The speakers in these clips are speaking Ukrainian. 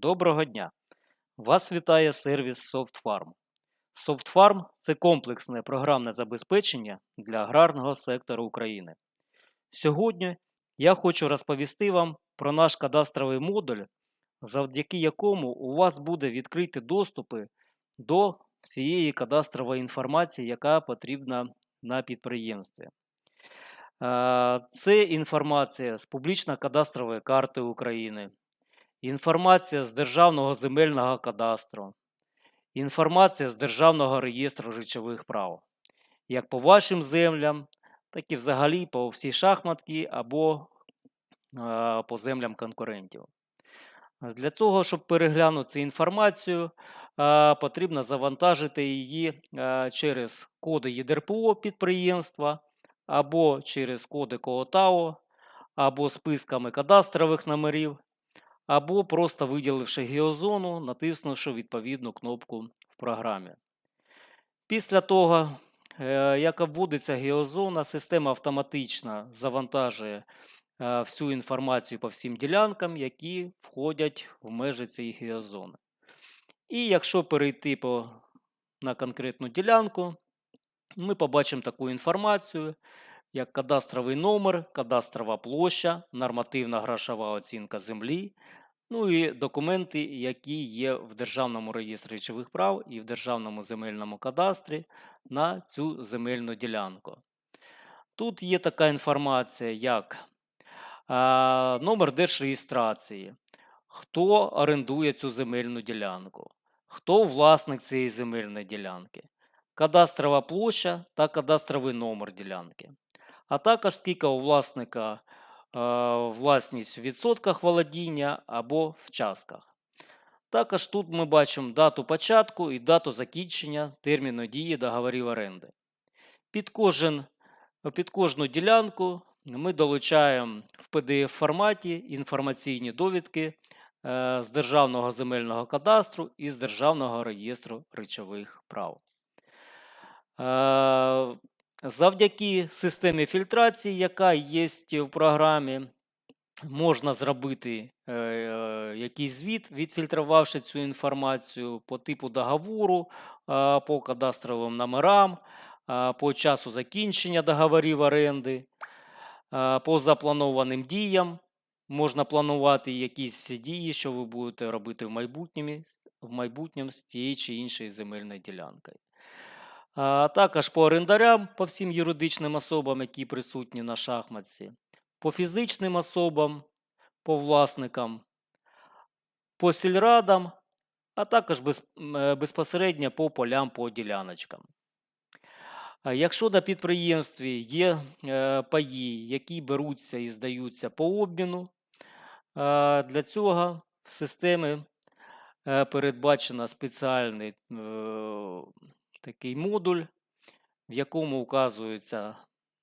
Доброго дня! Вас вітає сервіс SoftFarm. SoftFarm – це комплексне програмне забезпечення для аграрного сектору України. Сьогодні я хочу розповісти вам про наш кадастровий модуль, завдяки якому у вас буде відкриті доступи до всієї кадастрової інформації, яка потрібна на підприємстві. Е, Це інформація з публічно-кадастрової карти України, інформація з Державного земельного кадастру, інформація з Державного реєстру речових прав, як по вашим землям, так і взагалі по всій шахматці або е, по землям конкурентів. Для того, щоб переглянути цю інформацію, е, потрібно завантажити її е, через коди ЄДРПО підприємства або через коди КОТАО, або списками кадастрових номерів, або просто виділивши геозону, натиснувши відповідну кнопку в програмі. Після того, е, як обводиться геозона, система автоматично завантажує е, всю інформацію по всім ділянкам, які входять в межі цієї геозони. І якщо перейти по, на конкретну ділянку, ми побачимо таку інформацію, як кадастровий номер, кадастрова площа, нормативна грошова оцінка землі, ну і документи, які є в Державному реєстрі речових прав і в Державному земельному кадастрі на цю земельну ділянку. Тут є така інформація, як номер держреєстрації, хто орендує цю земельну ділянку, хто власник цієї земельної ділянки, кадастрова площа та кадастровий номер ділянки, а також скільки у власника е, власність в відсотках володіння або в частках. Також тут ми бачимо дату початку і дату закінчення терміну дії договорів оренди. Під, кожен, під кожну ділянку ми долучаємо в PDF форматі інформаційні довідки е, з Державного земельного кадастру і з Державного реєстру речових прав. Завдяки системі фільтрації, яка є в програмі, можна зробити е, е, якийсь звіт, відфільтрувавши цю інформацію по типу договору, е, по кадастровим номерам, е, по часу закінчення договорів оренди, е, по запланованим діям. Можна планувати якісь дії, що ви будете робити в майбутньому, в майбутньому з тією чи іншою земельною ділянкою. А також по орендарям, по всім юридичним особам, які присутні на шахматці, по фізичним особам, по власникам, по сільрадам, а також без, е, безпосередньо по полям, по діляночкам. Якщо на підприємстві є е, паї, які беруться і здаються по обміну, для цього в системі е, передбачено спеціальний такий модуль, в якому указується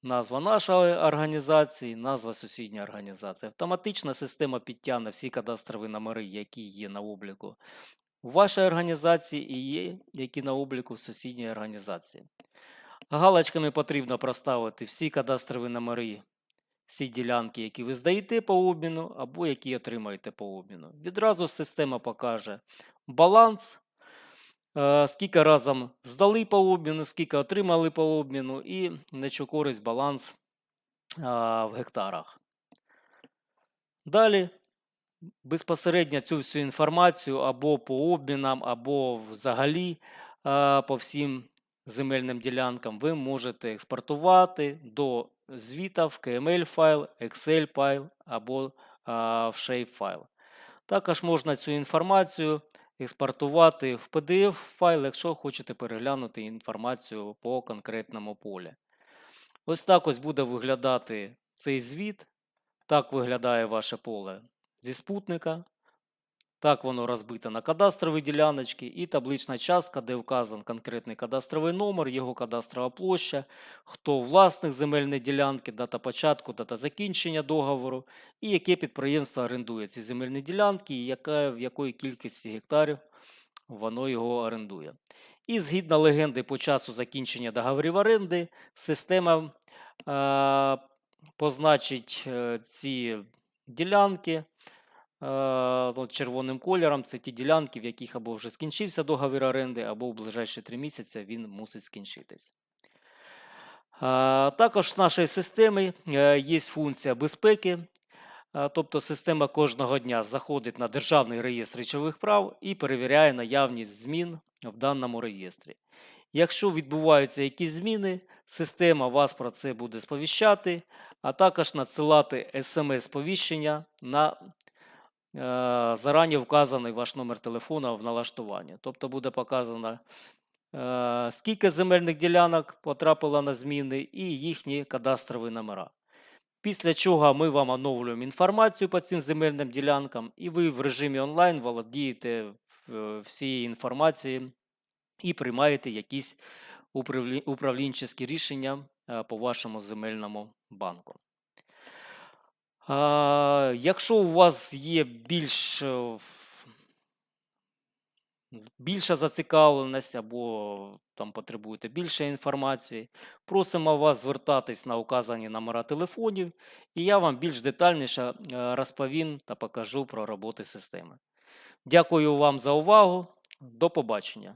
назва нашої організації, назва сусідньої організації. Автоматична система підтягне всі кадастрові номери, які є на обліку у вашій організації і є, які на обліку в сусідній організації. Галочками потрібно проставити всі кадастрові номери, всі ділянки, які ви здаєте по обміну, або які отримаєте по обміну. Відразу система покаже баланс, скільки разом здали по обміну, скільки отримали по обміну, і на що користь баланс в гектарах. Далі безпосередньо цю всю інформацію або по обмінам, або взагалі по всім земельним ділянкам ви можете експортувати до звіта в KML файл, Excel файл або в Shape файл. Також можна цю інформацію експортувати в PDF файл, якщо хочете переглянути інформацію по конкретному полі. Ось так ось буде виглядати цей звіт. Так виглядає ваше поле зі спутника. Так воно розбите на кадастрові діляночки і таблична частка, де вказан конкретний кадастровий номер, його кадастрова площа, хто власник земельної ділянки, дата початку, дата закінчення договору, і яке підприємство орендує ці земельні ділянки, і яка, в якої кількості гектарів воно його орендує. І згідно легенди по часу закінчення договорів оренди, система е, позначить е, ці ділянки червоним кольором це ті ділянки, в яких або вже скінчився договір оренди, або в ближайші три місяці він мусить скінчитись. Також з нашої системи е, є функція безпеки, тобто система кожного дня заходить на Державний реєстр речових прав і перевіряє наявність змін в даному реєстрі. Якщо відбуваються якісь зміни, система вас про це буде сповіщати, а також надсилати смс-сповіщення на е, зарані вказаний ваш номер телефона в налаштуванні. Тобто буде показано, е, скільки земельних ділянок потрапило на зміни і їхні кадастрові номера. Після чого ми вам оновлюємо інформацію по цим земельним ділянкам, і ви в режимі онлайн володієте е, всією інформацією і приймаєте якісь управлі- управлінчі рішення е, по вашому земельному банку. А, Якщо у вас є більш, е, більша зацікавленість або там потребуєте більше інформації, просимо вас звертатись на указані номера телефонів, і я вам більш детальніше е, розповім та покажу про роботи системи. Дякую вам за увагу. До побачення.